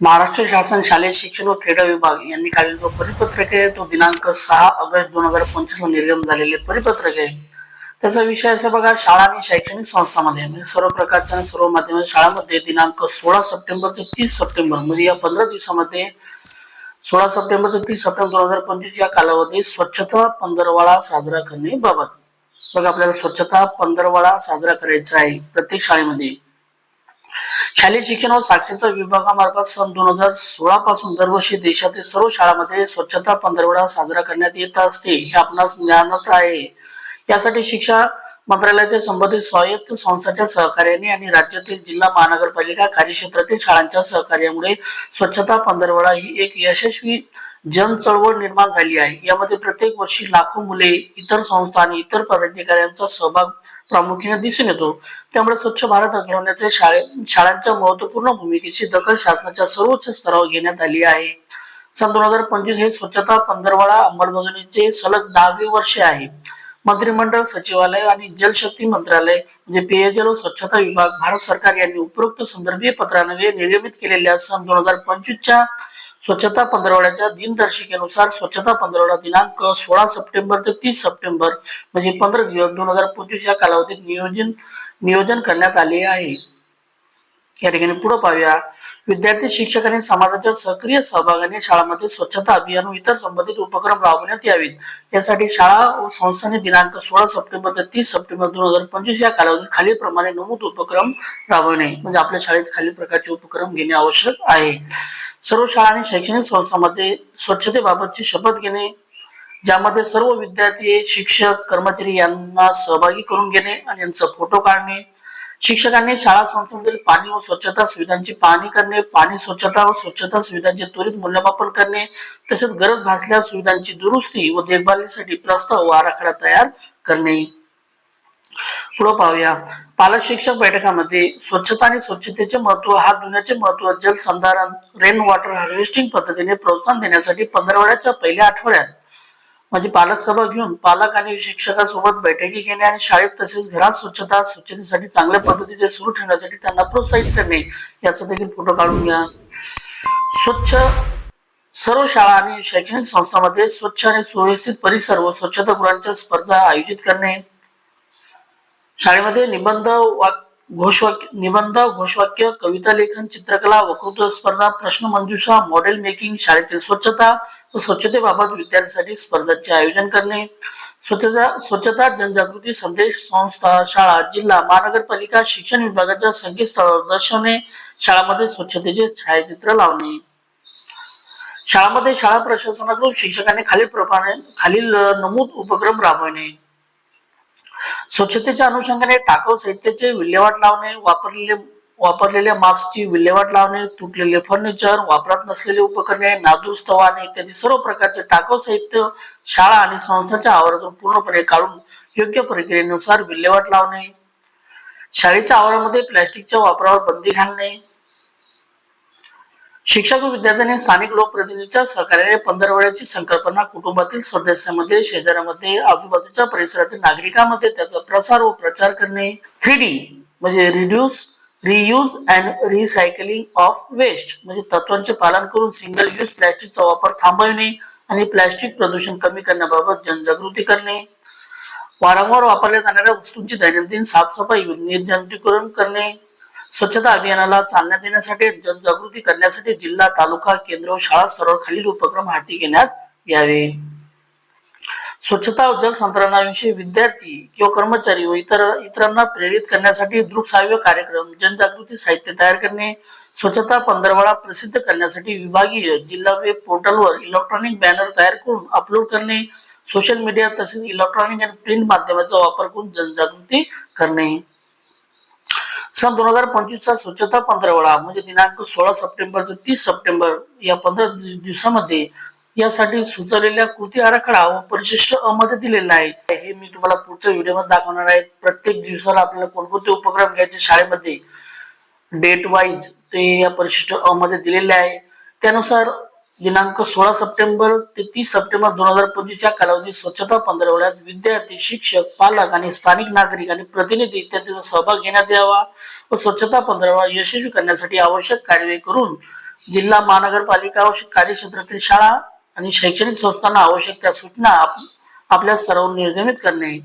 महाराष्ट्र शासन शालेय शिक्षण व क्रीडा विभाग यांनी काढलेला जो परिपत्रक आहे तो दिनांक सहा ऑगस्ट दोन हजार पंचवीस ला निर्गम झालेले परिपत्रक आहे. त्याचा विषय असा बघा शाळा आणि शैक्षणिक संस्थांमध्ये म्हणजे सर्व प्रकारच्या सर्व माध्यमिक शाळामध्ये दिनांक सोळा सप्टेंबर ते तीस सप्टेंबर म्हणजे या पंधरा दिवसामध्ये सोळा सप्टेंबर ते तीस सप्टेंबर दोन हजार पंचवीस या कालावधीत स्वच्छता पंधरवाडा साजरा करणे बाबत. बघा आपल्याला स्वच्छता पंधरवाडा साजरा करायचा आहे प्रत्येक शाळेमध्ये. शालेय शिक्षण व साक्षरता विभागामार्फत सन दोन हजार सोळा पासून दरवर्षी देशातील सर्व शाळांमध्ये स्वच्छता पंधरवडा साजरा करण्यात येत असते. हे आपणास ज्ञानात आहे. यासाठी शिक्षा मंत्रालयाच्या संबंधित स्वायत्त संस्थांच्या सहकार्याने आणि राज्यातील जिल्हा महानगरपालिका कार्यक्षेत्रातील शाळांच्या सहकार्यामुळे स्वच्छता पंधरवडा ही एक यशस्वी जन चळवळ निर्माण झाली आहे. यामध्ये प्रत्येक वर्षी लाखो मुले इतर संस्था आणि इतर पदाधिकाऱ्यांचा सहभाग प्रामुख्याने दिसून येतो. त्यामुळे स्वच्छ भारत घडवण्याचे शाळे शाळांच्या महत्त्वपूर्ण भूमिकेची दखल शासनाच्या सर्वोच्च स्तरावर घेण्यात आली आहे. सन दोन हजार पंचवीस हे स्वच्छता पंधरवाडा अंमलबजावणीचे सलग दहावे वर्ष आहे. मंत्रिमंडळ सचिवालय आणि जलशक्ती मंत्रालय म्हणजे पेयजल व स्वच्छता विभाग भारत सरकार यांनी उपरोक्त संदर्भीय पत्रान्वये निर्गमित केलेल्या सन दोन हजार पंचवीसच्या स्वच्छता पंधरवड्याच्या दिनदर्शिकेनुसार स्वच्छता पंधरवडा दिनांक सोळा सप्टेंबर ते तीस सप्टेंबर म्हणजे पंधरा दिवस दोन हजार पंचवीस या कालावधीत नियोजन नियोजन करण्यात आले आहे. या ठिकाणी पुढे पाहूया. विद्यार्थी शिक्षक आणि समाजाच्या सक्रिय सहभागाने शाळांमध्ये स्वच्छता अभियान व इतर संबंधित उपक्रम राबवण्यात यावेत. यासाठी शाळा व संस्थांनी दिनांक सोळा सप्टेंबर ते तीस सप्टेंबर दोन हजार पंचवीस या कालावधीत खालीलप्रमाणे नमूद उपक्रम राबवणे म्हणजे आपल्या शाळेत खालील प्रकारचे उपक्रम घेणे आवश्यक आहे. सर्व शाळा आणि शैक्षणिक संस्थांमध्ये स्वच्छतेबाबतची शपथ घेणे ज्यामध्ये सर्व विद्यार्थी शिक्षक कर्मचारी यांना सहभागी करून घेणे आणि यांचा फोटो काढणे शिक्षकांनी शाळा संस्थांमधील पाणी व स्वच्छता सुविधांची पाहणी करणे पाणी स्वच्छता व स्वच्छता सुविधांचे त्वरित मूल्यमापन करणे तसेच गरज भासल्यास सुविधांची दुरुस्ती व देखभालीसाठी प्रस्ताव व आराखडा तयार करणे. पुढे पाहूया. पालक शिक्षक बैठकामध्ये स्वच्छता आणि स्वच्छतेचे महत्त्व हात धुण्याचे महत्त्व जलसंधारण रेन वॉटर हार्वेस्टिंग पद्धतीने प्रोत्साहन देण्यासाठी पंधरवड्याच्या पहिल्या आठवड्यात म्हणजे पालक सभा घेऊन पालक आणि शिक्षकासोबत बैठकी घेणे आणि शाळेत तसेच घरात स्वच्छता स्वच्छतेसाठी चांगल्या पद्धतीचे सुरू ठेवण्यासाठी त्यांना प्रोत्साहित करणे याचा देखील फोटो काढून घ्या. स्वच्छ सर्व शाळा आणि शैक्षणिक संस्थांमध्ये स्वच्छ आणि सुव्यवस्थित परिसर व स्वच्छतागृहांच्या स्पर्धा आयोजित करणे. शाळेमध्ये निबंध वाक घोषवाक्य निबंध घोषवाक्य कविता लेखन चित्रकला वक्तृत्व स्पर्धा प्रश्नमंजुषा मॉडेल मेकिंग शाळेतील स्वच्छता व स्वच्छतेबाबत विद्यार्थ्यांसाठी स्पर्धांचे आयोजन करणे. स्वच्छता स्वच्छता जनजागृती संदेश संस्था शाळा जिल्हा महानगरपालिका शिक्षण विभागाच्या संकेतस्थळावर दर्शवणे. शाळामध्ये स्वच्छतेचे छायाचित्र लावणे. शाळामध्ये शाळा प्रशासनाकडून शिक्षकांनी खालील प्रमाणे खालील नमूद उपक्रम राबवणे. स्वच्छतेच्या अनुषंगाने टाकाऊ साहित्याचे विल्हेवाट लावणे वापरलेले वापरलेल्या मास्कची विल्हेवाट लावणे तुटलेले फर्निचर वापरात नसलेले उपकरणे नादुरुस्त वाहने इत्यादी सर्व प्रकारचे टाकाऊ साहित्य शाळा आणि संस्थांच्या आवारातून पूर्णपणे काढून योग्य प्रक्रियेनुसार विल्हेवाट लावणे शाळेच्या आवारामध्ये प्लॅस्टिकच्या वापरावर बंदी घालणे शिक्षक व विद्यार्थ्यांनी स्थानिक लोकप्रतिनिधीच्या सहकार्याने पंधरवड्याची संकल्पना कुटुंबातील सदस्यांमध्ये शेजाऱ्यामध्ये आजूबाजूच्या परिसरातील नागरिकांमध्ये त्याचा प्रसार व प्रचार करणे. थ्री डी म्हणजे reduce reuse and recycling of waste म्हणजे तत्वांचे पालन करून सिंगल यूज प्लॅस्टिकचा वापर थांबवणे आणि प्लॅस्टिक प्रदूषण कमी करण्याबाबत जनजागृती करणे. वारंवार वापरल्या जाणाऱ्या वस्तूंची दैनंदिन साफसफाई व निर्जंतुकीकरण करणे. स्वच्छता अभियानाला चालना देण्यासाठी जनजागृती करण्यासाठी जिल्हा तालुका केंद्र व शाळा स्तरावर खालील उपक्रम हाती घेण्यात यावे. स्वच्छता व जलसंधारणाविषयी विद्यार्थी किंवा कर्मचारी व इतर इतरांना प्रेरित करण्यासाठी दृकश्राव्य कार्यक्रम जनजागृती साहित्य तयार करणे स्वच्छता पंधरवडा प्रसिद्ध करण्यासाठी विभागीय जिल्हा वेब पोर्टलवर इलेक्ट्रॉनिक बॅनर तयार करून अपलोड करणे सोशल मीडिया तसेच इलेक्ट्रॉनिक आणि प्रिंट माध्यमाचा वापर करून जनजागृती करणे. सन दोन हजार पंचवीसचा स्वच्छता पंधरवडा म्हणजे दिनांक सोळा सप्टेंबर ते तीस सप्टेंबर या पंधरा दिवसामध्ये यासाठी सुचवलेल्या कृती आराखडा व परिशिष्ट अमध्ये दिलेला आहे. हे मी तुम्हाला पुढच्या व्हिडिओमध्ये दाखवणार आहे. प्रत्येक दिवसाला आपल्याला कोणकोणते उपक्रम घ्यायचे शाळेमध्ये? डेट वाईज ते या परिशिष्ट अमध्ये दिलेले आहे. त्यानुसार दिनांक सोळा सप्टेंबर ते तीस सप्टेंबर दोन हजार पंचवीसच्या कालावधीत स्वच्छता पंधरवड्यात विद्यार्थी शिक्षक पालक आणि स्थानिक नागरिक आणि प्रतिनिधी इत्यादीचा सहभाग घेण्यात यावा व स्वच्छता पंधरवडा यशस्वी करण्यासाठी आवश्यक कार्यवाही करून जिल्हा महानगरपालिका व कार्यक्षेत्रातील शाळा आणि शैक्षणिक संस्थांना आवश्यक त्या सूचना आप- आपल्या स्तरावर निर्गमित करणे.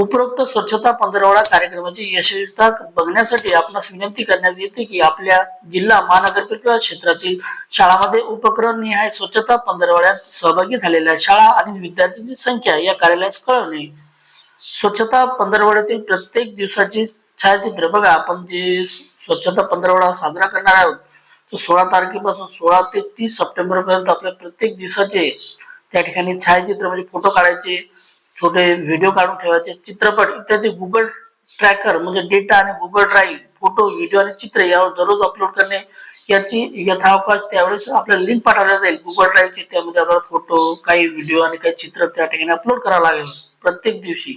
उपरोक्त स्वच्छता पंधरवडा कार्यक्रमाची यशस्वीता बघण्यासाठी आपणास विनंती करण्यात येते की आपल्या जिल्हा महानगरपालिका क्षेत्रातील शाळांमध्ये उपक्रम निहाय स्वच्छता पंधरवड्यात सहभागी झालेल्या शाळा आणि विद्यार्थ्यांची संख्या या कार्यालयास कळवणे. स्वच्छता पंधरवड्यातील प्रत्येक दिवसाची छायाचित्र बघा. आपण जे स्वच्छता पंधरवडा साजरा करणार आहोत तो सोळा तारखेपासून सोळा ते तीस सप्टेंबर पर्यंत आपल्या प्रत्येक दिवसाचे त्या ठिकाणी छायाचित्र म्हणजे फोटो काढायचे छोटे व्हिडिओ काढून ठेवायचे चित्रपट इत्यादी गुगल ट्रॅकर म्हणजे डेटा आणि गुगल ड्राईव्ह फोटो व्हिडिओ आणि चित्र यावर दररोज अपलोड करणे याची यथावकाश त्यावेळेस आपल्याला लिंक पाठवल्या जाईल गुगल ड्राईव्हची त्यामध्ये आपल्याला फोटो काही व्हिडिओ आणि काही चित्र त्या ठिकाणी अपलोड करावं लागेल प्रत्येक दिवशी.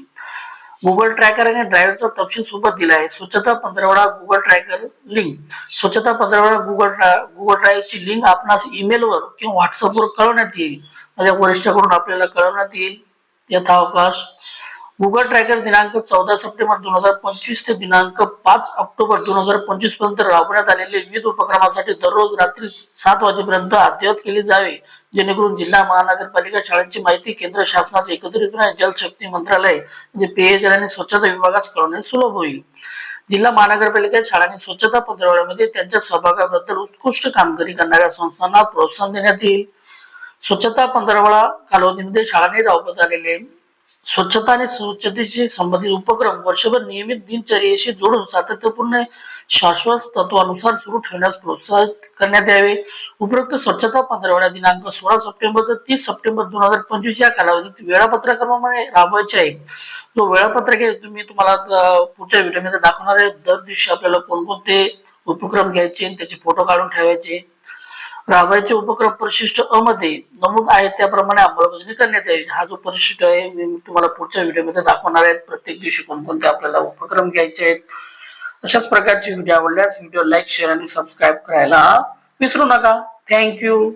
गुगल ट्रॅकर आणि ड्रायव्हरचा तपशील सोबत दिला आहे. स्वच्छता पंधरवडा गुगल ट्रॅकर लिंक स्वच्छता पंधरवडा गुगल गुगल ड्राईव्हची लिंक आपणास ईमेलवर किंवा व्हॉट्सअपवर कळवण्यात येईल. माझ्या वरिष्ठाकडून आपल्याला कळवण्यात येईल. यथावकाश. गुगल ट्रॅकर दिनांक चौदा सप्टेंबर दोन हजार पंचवीस ते दिनांक पाच ऑक्टोबर दोन हजार पंचवीसपर्यंत राबवण्यात आलेले विविध उपक्रमासाठी दररोज रात्री सात वाजेपर्यंत अद्ययावत केली जावे जेणेकरून जिल्हा महानगरपालिका शाळांची माहिती केंद्र शासनाचे एकत्रितपणे जलशक्ती मंत्रालय म्हणजे पेयजल आणि स्वच्छता विभागास कळवणे सुलभ होईल. जिल्हा महानगरपालिका शाळांनी स्वच्छता पंधरवड्यामध्ये त्यांच्या सहभागाबद्दल उत्कृष्ट कामगिरी करणाऱ्या संस्थांना प्रोत्साहन देण्यात येईल. स्वच्छता पंधरवडा कालावधीमध्ये शाळाने राबवत आलेले. स्वच्छता आणि स्वच्छतेशी संबंधित उपक्रम वर्षभर नियमित दिनचर्येशी जोडून सातत्यपूर्ण शाश्वत तत्वानुसार सुरू ठेवण्यास प्रोत्साहित करण्यात यावे. उपरोक्त स्वच्छता पंधरवडा दिनांक सोळा सप्टेंबर ते तीस सप्टेंबर दोन हजार पंचवीस या कालावधीत वेळापत्रकाप्रमाणे राबवायचे आहे. जो वेळापत्रक आहे तुम्ही तुम्हाला पुढच्या व्हिडिओमध्ये दाखवणार आहे. दर दिवशी आपल्याला कोणकोणते उपक्रम घ्यायचे आणि त्याचे फोटो काढून ठेवायचे. राबवायचे उपक्रम परिशिष्ट अ मध्ये नमूद आहे त्याप्रमाणे अंमलबजावणी करण्यात यावी. हा जो परिशिष्ट आहे मी तुम्हाला पुढच्या व्हिडिओमध्ये दाखवणार आहे. प्रत्येक दिवशी कोणकोणते आपल्याला उपक्रम घ्यायचे आहेत अशाच प्रकारचे व्हिडिओ आवडल्यास व्हिडिओ लाईक शेअर आणि सबस्क्राईब करायला विसरू नका. थँक्यू.